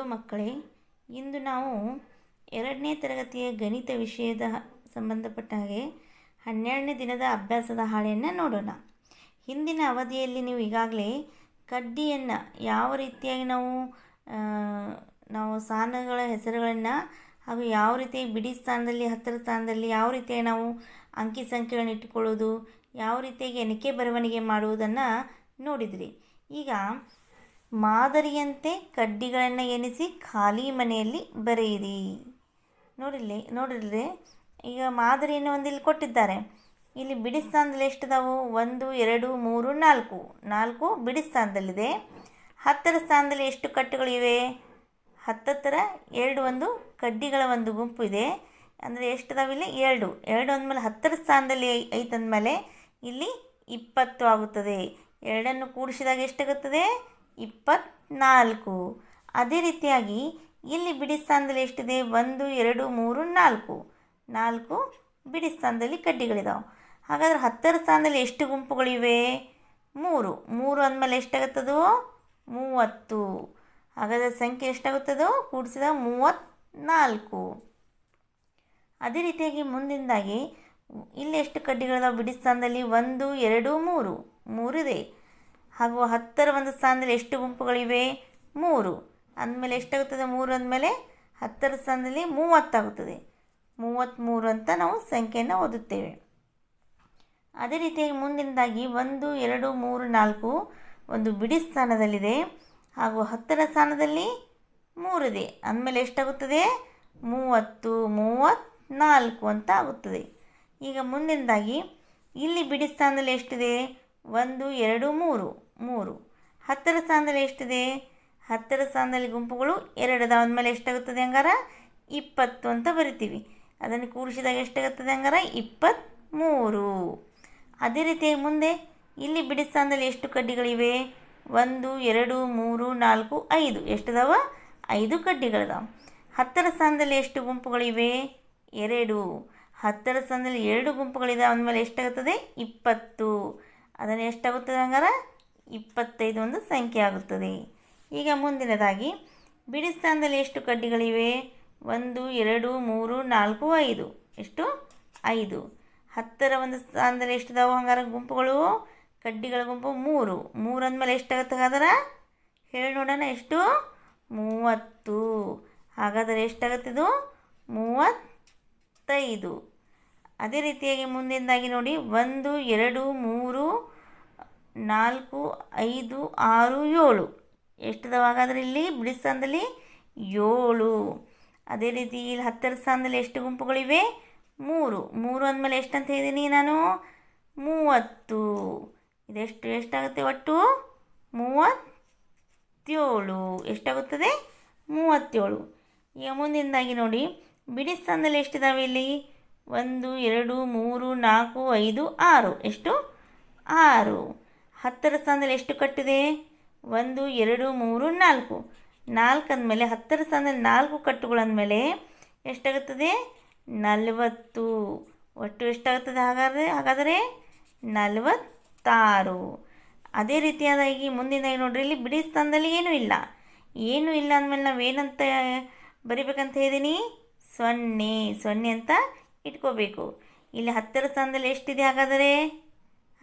ಮಕ್ಕಳೇ, ಇಂದು ನಾವು ಎರಡನೇ ತರಗತಿಯ ಗಣಿತ ವಿಷಯದ ಸಂಬಂಧಪಟ್ಟ ಹಾಗೆ ಹನ್ನೆರಡನೇ ದಿನದ ಅಭ್ಯಾಸದ ಹಾಳೆಯನ್ನು ನೋಡೋಣ. ಹಿಂದಿನ ಅವಧಿಯಲ್ಲಿ ನೀವು ಈಗಾಗಲೇ ಕಡ್ಡಿಯನ್ನು ಯಾವ ರೀತಿಯಾಗಿ ನಾವು ನಾವು ಸ್ಥಾನಗಳ ಹೆಸರುಗಳನ್ನು ಹಾಗೂ ಯಾವ ರೀತಿಯಾಗಿ ಬಿಡಿ ಸ್ಥಾನದಲ್ಲಿ, ಹತ್ತಿರ ಸ್ಥಾನದಲ್ಲಿ ಯಾವ ರೀತಿಯಾಗಿ ನಾವು ಅಂಕಿ ಸಂಖ್ಯೆಗಳನ್ನ ಇಟ್ಟುಕೊಳ್ಳೋದು, ಯಾವ ರೀತಿಯಾಗಿ ಎಣಿಕೆ ಬರವಣಿಗೆ ಮಾಡುವುದನ್ನು ನೋಡಿದ್ರಿ. ಈಗ ಮಾದರಿಯಂತೆ ಕಡ್ಡಿಗಳನ್ನು ಎಣಿಸಿ ಖಾಲಿ ಮನೆಯಲ್ಲಿ ಬರೆಯಿರಿ. ನೋಡಿಲ್ಲಿ ನೋಡಿದ್ರೆ ಈಗ ಮಾದರಿಯನ್ನು ಒಂದು ಇಲ್ಲಿ ಕೊಟ್ಟಿದ್ದಾರೆ. ಇಲ್ಲಿ ಬಿಡಿ ಸ್ಥಾನದಲ್ಲಿ ಎಷ್ಟಿದಾವು? ಒಂದು, ಎರಡು, ಮೂರು, ನಾಲ್ಕು. ನಾಲ್ಕು ಬಿಡಿ ಸ್ಥಾನದಲ್ಲಿದೆ ಹತ್ತರ ಸ್ಥಾನದಲ್ಲಿ ಎಷ್ಟು ಕಟ್ಟುಗಳಿವೆ? ಹತ್ತತ್ತರ, ಎರಡು ಒಂದು ಕಡ್ಡಿಗಳ ಒಂದು ಗುಂಪು ಇದೆ. ಅಂದರೆ ಎಷ್ಟಿದಾವೆ ಇಲ್ಲಿ? ಎರಡು. ಎರಡು ಅಂದಮೇಲೆ ಹತ್ತರ ಸ್ಥಾನದಲ್ಲಿ ಐತಂದಮೇಲೆ ಐತೆ ಇಲ್ಲಿ ಇಪ್ಪತ್ತು ಆಗುತ್ತದೆ. ಎರಡನ್ನು ಕೂಡಿಸಿದಾಗ ಎಷ್ಟಾಗುತ್ತದೆ? ಇಪ್ಪತ್ನಾಲ್ಕು. ಅದೇ ರೀತಿಯಾಗಿ ಇಲ್ಲಿ ಬಿಡಿ ಸ್ಥಾನದಲ್ಲಿ ಎಷ್ಟಿದೆ? ಒಂದು, ಎರಡು, ಮೂರು, ನಾಲ್ಕು. ನಾಲ್ಕು ಬಿಡಿ ಸ್ಥಾನದಲ್ಲಿ ಕಡ್ಡಿಗಳಿದಾವೆ. ಹಾಗಾದ್ರೆ ಹತ್ತರ ಸ್ಥಾನದಲ್ಲಿ ಎಷ್ಟು ಗುಂಪುಗಳಿವೆ ಮೂರು. ಮೂರು ಅಂದಮೇಲೆ ಎಷ್ಟಾಗುತ್ತದೋ? ಮೂವತ್ತು. ಹಾಗಾದ್ರೆ ಸಂಖ್ಯೆ ಎಷ್ಟಾಗುತ್ತದೋ? ಕೂಡಿಸಿದ ಮೂವತ್ತ್ನಾಲ್ಕು ಅದೇ ರೀತಿಯಾಗಿ ಮುಂದಿಂದಾಗಿ ಇಲ್ಲಿ ಎಷ್ಟು ಕಡ್ಡಿಗಳಿದಾವೆ? ಬಿಡಿ ಸ್ಥಾನದಲ್ಲಿ ಒಂದು, ಎರಡು, ಮೂರು. ಮೂರಿದೆ ಹಾಗೂ ಹತ್ತರ ಒಂದು ಸ್ಥಾನದಲ್ಲಿ ಎಷ್ಟು ಗುಂಪುಗಳಿವೆ? ಮೂರು. ಅಂದಮೇಲೆ ಎಷ್ಟಾಗುತ್ತದೆ? ಮೂರು ಅಂದಮೇಲೆ ಹತ್ತರ ಸ್ಥಾನದಲ್ಲಿ ಮೂವತ್ತಾಗುತ್ತದೆ. ಮೂವತ್ತ್ಮೂರು ಅಂತ ನಾವು ಸಂಖ್ಯೆಯನ್ನು ಓದುತ್ತೇವೆ. ಅದೇ ರೀತಿಯಾಗಿ ಮುಂದಿನದಾಗಿ ಒಂದು, ಎರಡು, ಮೂರು, ನಾಲ್ಕು ಒಂದು ಬಿಡಿ ಸ್ಥಾನದಲ್ಲಿದೆ. ಹಾಗೂ ಹತ್ತರ ಸ್ಥಾನದಲ್ಲಿ ಮೂರಿದೆ. ಅಂದಮೇಲೆ ಎಷ್ಟಾಗುತ್ತದೆ? ಮೂವತ್ತು ಮೂವತ್ತ್ನಾಲ್ಕು ಅಂತ ಆಗುತ್ತದೆ. ಈಗ ಮುಂದಿನದಾಗಿ ಇಲ್ಲಿ ಬಿಡಿ ಸ್ಥಾನದಲ್ಲಿ ಎಷ್ಟಿದೆ? ಒಂದು, ಎರಡು, ಮೂರು. ಮೂರು. ಹತ್ತರ ಸ್ಥಾನದಲ್ಲಿ ಎಷ್ಟಿದೆ? ಹತ್ತರ ಸ್ಥಾನದಲ್ಲಿ ಗುಂಪುಗಳು ಎರಡು ಅದಾವ ಅಂದಮೇಲೆ ಎಷ್ಟಾಗುತ್ತದೆ ಹಂಗಾರ ಇಪ್ಪತ್ತು ಅಂತ ಬರಿತೀವಿ. ಅದನ್ನು ಕೂಡಿಸಿದಾಗ ಎಷ್ಟಾಗುತ್ತದೆ ಹಂಗಾರ ಇಪ್ಪತ್ತ್ಮೂರು ಅದೇ ರೀತಿಯಾಗಿ ಮುಂದೆ, ಇಲ್ಲಿ ಬಿಡಿ ಸ್ಥಾನದಲ್ಲಿ ಎಷ್ಟು ಕಡ್ಡಿಗಳಿವೆ? ಒಂದು, ಎರಡು, ಮೂರು, ನಾಲ್ಕು, ಐದು. ಎಷ್ಟದಾವ ಐದು ಕಡ್ಡಿಗಳಿದಾವೆ ಹತ್ತರ ಸ್ಥಾನದಲ್ಲಿ ಎಷ್ಟು ಗುಂಪುಗಳಿವೆ? ಎರಡು. ಹತ್ತರ ಸ್ಥಾನದಲ್ಲಿ ಎರಡು ಗುಂಪುಗಳಿದಾವೆ ಅಂದಮೇಲೆ ಎಷ್ಟಾಗುತ್ತದೆ? ಇಪ್ಪತ್ತು. ಅದನ್ನು ಎಷ್ಟಾಗುತ್ತದೆ ಹಂಗಾರ ಇಪ್ಪತ್ತೈದು ಒಂದು ಸಂಖ್ಯೆ ಆಗುತ್ತದೆ. ಈಗ ಮುಂದಿನದಾಗಿ, ಬಿಡಿ ಸ್ಥಾನದಲ್ಲಿ ಎಷ್ಟು ಕಡ್ಡಿಗಳಿವೆ? ಒಂದು, ಎರಡು, ಮೂರು, ನಾಲ್ಕು, ಐದು. ಎಷ್ಟು? ಐದು. ಹತ್ತರ ಒಂದು ಸ್ಥಾನದಲ್ಲಿ ಎಷ್ಟಿದಾವೆ ಹಂಗಾರ ಗುಂಪುಗಳು? ಕಡ್ಡಿಗಳ ಗುಂಪು ಮೂರು. ಮೂರು ಅಂದಮೇಲೆ ಎಷ್ಟಾಗುತ್ತೆ ಹಾಗಾದ್ರೆ? ಹೇಳಿ ನೋಡೋಣ, ಎಷ್ಟು? ಮೂವತ್ತು. ಹಾಗಾದರೆ ಎಷ್ಟಾಗುತ್ತಿದು ಮೂವತ್ತೈದು. ಅದೇ ರೀತಿಯಾಗಿ ಮುಂದಿನದಾಗಿ ನೋಡಿ, ಒಂದು, ಎರಡು, ಮೂರು ನಾಲ್ಕು, ಐದು, ಆರು, ಏಳು. ಎಷ್ಟದವಾಗಾದ್ರೆ ಇಲ್ಲಿ ಬಿಡಿ ಸ್ಥಾನದಲ್ಲಿ ಏಳು. ಅದೇ ರೀತಿ ಇಲ್ಲಿ ಹತ್ತರ ಸ್ಥಾನದಲ್ಲಿ ಎಷ್ಟು ಗುಂಪುಗಳಿವೆ? ಮೂರು. ಮೂರು ಅಂದಮೇಲೆ ಎಷ್ಟಂತ ಹೇಳಿದ್ದೀನಿ ನಾನು? ಮೂವತ್ತು. ಇದೆಷ್ಟು ಎಷ್ಟಾಗುತ್ತೆ ಒಟ್ಟು? ಮೂವತ್ತೇಳು. ಎಷ್ಟಾಗುತ್ತದೆ? ಮೂವತ್ತೇಳು. ಈಗ ಮುಂದಿನದಾಗಿ ನೋಡಿ, ಬಿಡಿ ಸ್ಥಾನದಲ್ಲಿ ಎಷ್ಟಿದ್ದಾವೆ ಇಲ್ಲಿ? ಒಂದು, ಎರಡು, ಮೂರು, ನಾಲ್ಕು, ಐದು, ಆರು. ಎಷ್ಟು? ಆರು. ಹತ್ತರ ಸ್ಥಾನದಲ್ಲಿ ಎಷ್ಟು ಕಟ್ಟಿದೆ? ಒಂದು, ಎರಡು, ಮೂರು, ನಾಲ್ಕು. ನಾಲ್ಕು ಅಂದಮೇಲೆ, ಹತ್ತರ ಸ್ಥಾನದಲ್ಲಿ ನಾಲ್ಕು ಕಟ್ಟುಗಳಂದಮೇಲೆ ಎಷ್ಟಾಗುತ್ತದೆ? ನಲವತ್ತು. ಒಟ್ಟು ಎಷ್ಟಾಗುತ್ತದೆ ಹಾಗಾದರೆ? ಹಾಗಾದರೆ ನಲವತ್ತಾರು. ಅದೇ ರೀತಿಯಾದಾಗಿ ಮುಂದಿನ ನೋಡ್ರಿ, ಇಲ್ಲಿ ಬಿಡಿ ಸ್ಥಾನದಲ್ಲಿ ಏನೂ ಇಲ್ಲ. ಏನೂ ಇಲ್ಲ ಅಂದಮೇಲೆ ನಾವೇನಂತ ಬರಿಬೇಕಂತ ಹೇಳಿದ್ದೀನಿ ಸೊನ್ನೆ. ಸೊನ್ನೆ ಅಂತ ಇಟ್ಕೋಬೇಕು. ಇಲ್ಲಿ ಹತ್ತರ ಸ್ಥಾನದಲ್ಲಿ ಎಷ್ಟಿದೆ ಹಾಗಾದರೆ?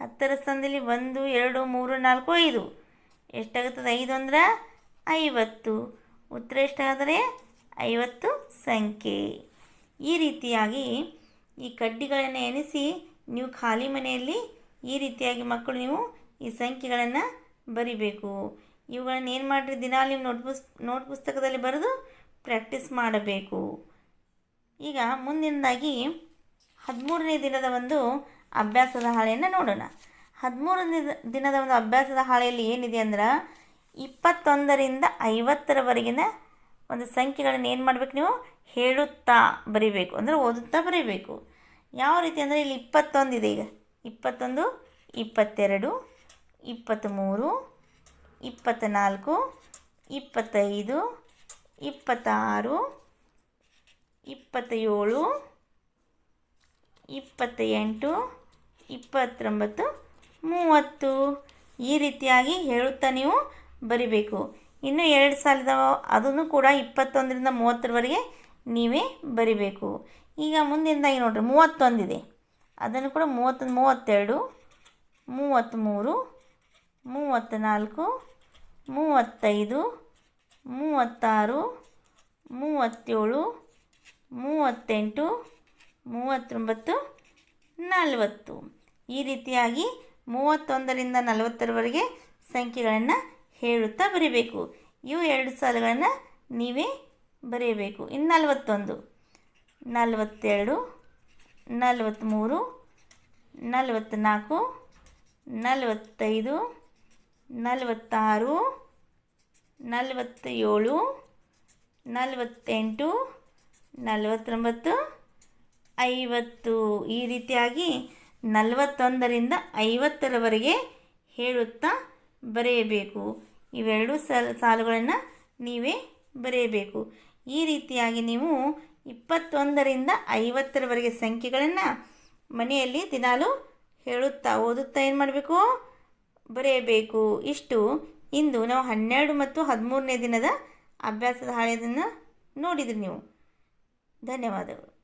ಹತ್ತರ ಸ್ಥಾನದಲ್ಲಿ ಒಂದು, ಎರಡು, ಮೂರು, ನಾಲ್ಕು, ಐದು. ಎಷ್ಟಾಗುತ್ತದೆ? ಐದು ಅಂದ್ರೆ ಐವತ್ತು. ಉತ್ತರ ಎಷ್ಟಾದರೆ ಐವತ್ತು ಸಂಖ್ಯೆ. ಈ ರೀತಿಯಾಗಿ ಈ ಕಡ್ಡಿಗಳನ್ನು ಎಣಿಸಿ ನೀವು ಖಾಲಿ ಮನೆಯಲ್ಲಿ ಈ ರೀತಿಯಾಗಿ ಮಕ್ಕಳು ನೀವು ಈ ಸಂಖ್ಯೆಗಳನ್ನು ಬರಿಬೇಕು. ಇವುಗಳನ್ನು ಏನು ಮಾಡಿರಿ? ದಿನ ನೀವು ನೋಟ್ ಪುಸ್, ನೋಟ್ ಪುಸ್ತಕದಲ್ಲಿ ಬರೆದು ಪ್ರಾಕ್ಟೀಸ್ ಮಾಡಬೇಕು. ಈಗ ಮುಂದಿನದಾಗಿ ಹದಿಮೂರನೇ ದಿನದ ಒಂದು ಅಭ್ಯಾಸದ ಹಾಳೆಯನ್ನು ನೋಡೋಣ. ಹದಿಮೂರು ದಿನದ ಒಂದು ಅಭ್ಯಾಸದ ಹಾಳೆಯಲ್ಲಿ ಏನಿದೆ ಅಂದ್ರೆ ಇಪ್ಪತ್ತೊಂದರಿಂದ ಐವತ್ತರವರೆಗಿನ ಒಂದು ಸಂಖ್ಯೆಗಳನ್ನು ಏನು ಮಾಡಬೇಕು ನೀವು? ಹೇಳುತ್ತಾ ಬರಿಬೇಕು. ಅಂದರೆ ಓದುತ್ತಾ ಬರೀಬೇಕು. ಯಾವ ರೀತಿ ಅಂದರೆ ಇಲ್ಲಿ ಇಪ್ಪತ್ತೊಂದು ಇದೆ ಈಗ. ಇಪ್ಪತ್ತೊಂದು, ಇಪ್ಪತ್ತೆರಡು, ಇಪ್ಪತ್ತ್ಮೂರು, ಇಪ್ಪತ್ತ್ನಾಲ್ಕು, ಇಪ್ಪತ್ತೈದು, ಇಪ್ಪತ್ತಾರು, ಇಪ್ಪತ್ತೇಳು ಇಪ್ಪತ್ತ ಎಂಟು ಇಪ್ಪತ್ತೊಂಬತ್ತು, ಮೂವತ್ತು ಈ ರೀತಿಯಾಗಿ ಹೇಳುತ್ತಾ ನೀವು ಬರಿಬೇಕು. ಇನ್ನು ಎರಡು ಸಾವಿರದ ಅದನ್ನು ಕೂಡ ಇಪ್ಪತ್ತೊಂದರಿಂದ ಮೂವತ್ತರವರೆಗೆ ನೀವೇ ಬರಿಬೇಕು. ಈಗ ಮುಂದಿನದಾಗಿ ನೋಡಿರಿ, ಮೂವತ್ತೊಂದಿದೆ. ಅದನ್ನು ಕೂಡ ಮೂವತ್ತೊಂದು ಮೂವತ್ತೆರಡು, ಮೂವತ್ತ್ಮೂರು, ಮೂವತ್ತ್ನಾಲ್ಕು, ಮೂವತ್ತೈದು, ಮೂವತ್ತಾರು, ಮೂವತ್ತೇಳು, ಮೂವತ್ತೆಂಟು, ಮೂವತ್ತೊಂಬತ್ತು, ನಲವತ್ತು. ಈ ರೀತಿಯಾಗಿ ಮೂವತ್ತೊಂದರಿಂದ ನಲವತ್ತರವರೆಗೆ ಸಂಖ್ಯೆಗಳನ್ನು ಹೇಳುತ್ತಾ ಬರೀಬೇಕು. ಇವು ಎರಡು ಸಾಲುಗಳನ್ನು ನೀವೇ ಬರೆಯಬೇಕು. ಇನ್ನು ನಲವತ್ತೊಂದು, ನಲವತ್ತೆರಡು ನಲವತ್ತ್ಮೂರು ನಲವತ್ತ್ನಾಲ್ಕು ನಲವತ್ತೈದು, ನಲವತ್ತಾರು, ನಲವತ್ತೇಳು, ನಲವತ್ತೆಂಟು, ನಲವತ್ತೊಂಬತ್ತು, ಐವತ್ತು. ಈ ರೀತಿಯಾಗಿ ನಲವತ್ತೊಂದರಿಂದ ಐವತ್ತರವರೆಗೆ ಹೇಳುತ್ತಾ ಬರೆಯಬೇಕು. ಇವೆರಡು ಸಾಲ್, ಸಾಲುಗಳನ್ನು ನೀವೇ ಬರೆಯಬೇಕು. ಈ ರೀತಿಯಾಗಿ ನೀವು ಇಪ್ಪತ್ತೊಂದರಿಂದ ಐವತ್ತರವರೆಗೆ ಸಂಖ್ಯೆಗಳನ್ನು ಮನೆಯಲ್ಲಿ ದಿನಾಲು ಹೇಳುತ್ತಾ ಓದುತ್ತಾ ಏನು ಮಾಡಬೇಕು? ಬರೆಯಬೇಕು. ಇಷ್ಟು. ಇಂದು ನಾವು ಹನ್ನೆರಡು ಮತ್ತು ಹದಿಮೂರನೇ ದಿನದ ಅಭ್ಯಾಸದ ಹಾಳೆಯನ್ನು ನೋಡಿದ್ರಿ ನೀವು. ಧನ್ಯವಾದಗಳು.